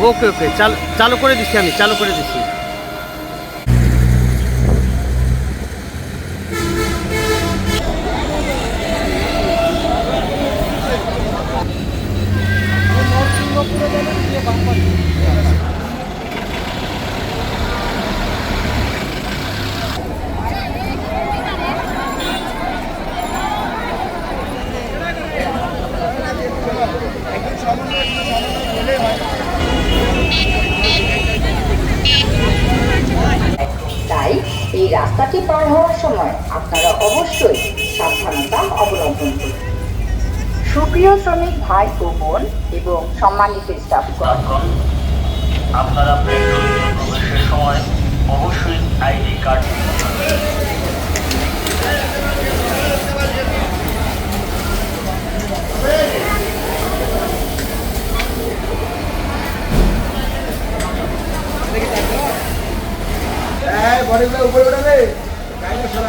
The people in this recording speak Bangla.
ওকে ওকে চালু করে দিচ্ছি আমি চালু করে দিচ্ছি রাস্তাটি পার হওয়ার সময় আপনারা অবশ্যই সাবধানতা অবলম্বন করুন। সুপ্রিয় শ্রমিক ভাই ও বোন এবং সম্মানিত স্টাফগণ আপনারা হ্যাঁ বডিগুলো উপরে উঠাবে? সরা